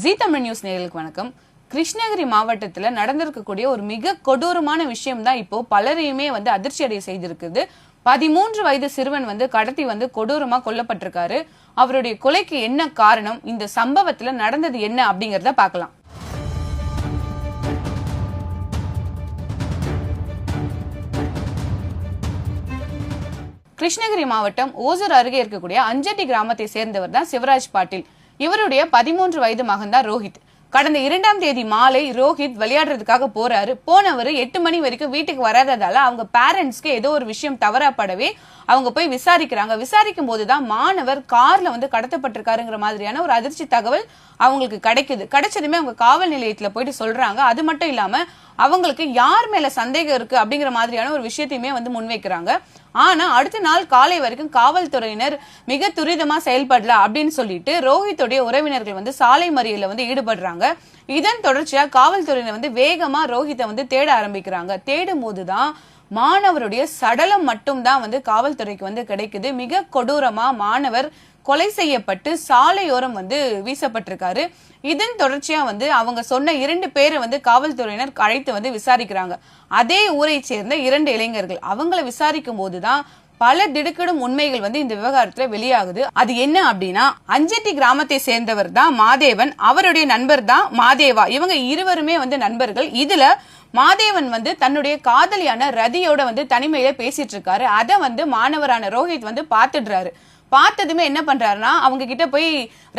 ஜீ Tamil news நேர்களுக்கு வணக்கம். கிருஷ்ணகிரி மாவட்டத்துல நடந்திருக்கக்கூடிய ஒரு மிக கொடூரமான விஷயம் தான் இப்போ பலரையுமே வந்து அதிர்ச்சி அடைய செய்திருக்குது. பதிமூன்று வயது சிறுவன் வந்து கடத்தி வந்து கொடூரமா கொல்லப்பட்டிருக்காரு. அவருடைய கொலைக்கு என்ன காரணம்? இந்த சம்பவத்துல நடந்தது என்ன அப்படிங்கறத பார்க்கலாம். கிருஷ்ணகிரி மாவட்டம் ஓசூர் அருகே இருக்கக்கூடிய அஞ்சட்டி கிராமத்தை சேர்ந்தவர் தான் சிவராஜ் பாட்டீல். இவருடைய பதிமூன்று வயது மகன் தான் ரோஹித். கடந்த இரண்டாம் தேதி மாலை ரோஹித் விளையாடுறதுக்காக போறாரு. போனவர் எட்டு மணி வரைக்கும் வீட்டுக்கு வராததால அவங்க பேரண்ட்ஸ்க்கு ஏதோ ஒரு விஷயம் தவறாப்படவே அவங்க போய் விசாரிக்கிறாங்க. விசாரிக்கும் போதுதான் மாணவர் கார்ல வந்து கடத்தப்பட்டிருக்காருங்கிற மாதிரியான ஒரு அதிர்ச்சி தகவல் அவங்களுக்கு கிடைக்குது. கிடைச்சதுமே அவங்க காவல் நிலையத்துல போயிட்டு சொல்றாங்க. அது மட்டும் இல்லாம அவங்களுக்கு யார் மேல சந்தேகம் இருக்கு அப்படிங்கிற மாதிரியான ஒரு விஷயத்தையுமே வந்து முன்வைக்கிறாங்க. ஆனா அடுத்த நாள் காலை வரைக்கும் காவல்துறையினர் மிக துரிதமா செயல்படல அப்படின்னு சொல்லிட்டு ரோஹித்துடைய உறவினர்கள் வந்து சாலை மறியல்ல வந்து ஈடுபடுறாங்க. இதன் தொடர்ச்சியா காவல்துறையினர் வந்து வேகமா ரோஹித்தை வந்து தேட ஆரம்பிக்கிறாங்க. தேடும் போதுதான் மாணவருடைய சடலம் மட்டும் தான் வந்து காவல்துறைக்கு வந்து கிடைக்குது. மிக கொடூரமா மாணவர் கொலை செய்யப்பட்டு சாலையோரம் வந்து வீசப்பட்டிருக்காரு. இதன் தொடர்ச்சியா வந்து அவங்க சொன்ன இரண்டு பேரை வந்து காவல்துறையினர் அழைத்து வந்து விசாரிக்கிறாங்க. அதே ஊரை சேர்ந்த இரண்டு இளைஞர்கள். அவங்கள விசாரிக்கும் போதுதான் பல திடுக்கிடும் உண்மைகள் வந்து இந்த விவகாரத்துல வெளியாகுது. அது என்ன அப்படின்னா அஞ்சட்டி கிராமத்தை சேர்ந்தவர் தான் மாதேவன் அவருடைய நண்பர் தான் மாதேவா. இவங்க இருவருமே வந்து நண்பர்கள். இதுல மாதேவன் வந்து தன்னுடைய காதலியான ரதியோட வந்து தனிமையில பேசிட்டு இருக்காரு. அதை வந்து மாணவரான ரோஹித் வந்து பாத்துடுறாரு பார்த்ததுமே என்ன பண்றாருன்னா அவங்க கிட்ட போய்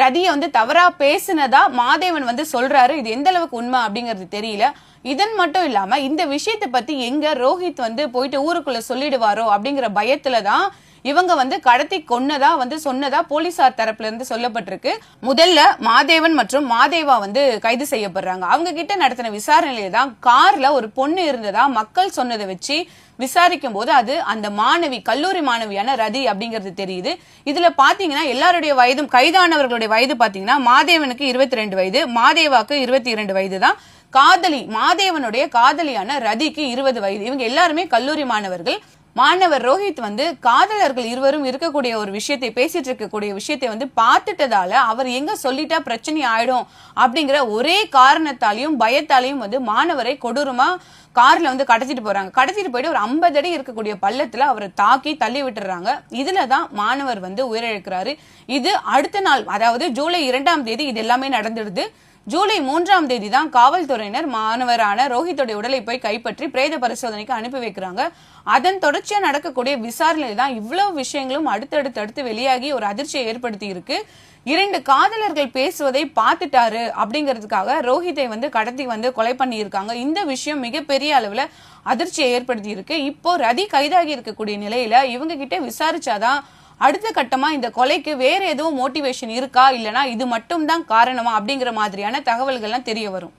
ரதிய வந்து தவறா பேசினதா மாதேவன் வந்து சொல்றாரு. இது எந்த அளவுக்கு உண்மை அப்படிங்கிறது தெரியல. இதன் மட்டும் இல்லாம இந்த விஷயத்தை பத்தி எங்க ரோஹித் வந்து போயிட்டு ஊருக்குள்ள சொல்லிடுவாரோ அப்படிங்கிற பயத்துல தான் இவங்க வந்து கடத்தி கொன்னதா வந்து சொன்னதா போலீசார் தரப்புல இருந்து சொல்லப்பட்டிருக்கு. முதல்ல மாதேவன் மற்றும் மாதேவா வந்து கைது செய்யப்படுறாங்க. அவங்க கிட்ட நடத்தின விசாரணையில தான் கார்ல ஒரு பொண்ணு இருந்ததா மக்கள் சொன்னதை வச்சு விசாரிக்கும் போது அது அந்த மாணவி கல்லூரி மாணவியான ரதி அப்படிங்கிறது தெரியுது. இதுல பாத்தீங்கன்னா எல்லாருடைய வயதும் கைதானவர்களுடைய வயது பாத்தீங்கன்னா மாதேவனுக்கு இருபத்தி ரெண்டு வயது மாதேவாக்கு இருபத்தி இரண்டு வயது தான். காதலி மாதேவனுடைய காதலியான ரதிக்கு இருபது வயது. இவங்க எல்லாருமே கல்லூரி மாணவர்கள். மாணவர் ரோஹித் வந்து காதலர்கள் இருவரும் இருக்கக்கூடிய ஒரு விஷயத்தை பேசிட்டு இருக்கக்கூடிய விஷயத்தை வந்து பார்த்துட்டதால அவர் எங்க சொல்லிட்டா பிரச்சனை ஆயிடும் அப்படிங்கிற ஒரே காரணத்தாலையும் பயத்தாலையும் வந்து மாணவரை கொடூரமா கார்ல வந்து கடத்திட்டு போறாங்க. கடத்திட்டு போயிட்டு ஒரு ஐம்பது அடி இருக்கக்கூடிய பள்ளத்துல அவரை தாக்கி தள்ளி விட்டுறாங்க. இதுல தான் மாணவர் வந்து உயிரிழக்கிறாரு. இது அடுத்த நாள் அதாவது ஜூலை இரண்டாம் தேதி இது எல்லாமே நடந்துடுது. ஜூலை மூன்றாம் தேதி தான் காவல்துறையினர் மாணவரான ரோஹித்துடைய உடலை போய் கைப்பற்றி பிரேத பரிசோதனைக்கு அனுப்பி வைக்கிறாங்க. அதன் தொடர்ச்சியா நடக்கக்கூடிய விசாரணையில தான் இவ்வளவு விஷயங்களும் அடுத்தடுத்து அடுத்து வெளியாகி ஒரு அதிர்ச்சியை ஏற்படுத்தி இருக்கு இரண்டு காதலர்கள் பேசுவதை பார்த்துட்டாரு அப்படிங்கிறதுக்காக ரோஹித்தை வந்து கடத்தி வந்து கொலை பண்ணியிருக்காங்க. இந்த விஷயம் மிகப்பெரிய அளவுல அதிர்ச்சியை ஏற்படுத்தி இருக்கு இப்போ ரதி கைதாகி இருக்கக்கூடிய நிலையில இவங்க கிட்ட விசாரிச்சாதான் அடுத்த கட்டமா இந்த கொலைக்கு வேற எதுவும் மோட்டிவேஷன் இருக்கா இல்லனா இது மட்டும் தான் காரணமா அப்படிங்கிற மாதிரியான தகவல்கள்லாம் தெரிய வரும்.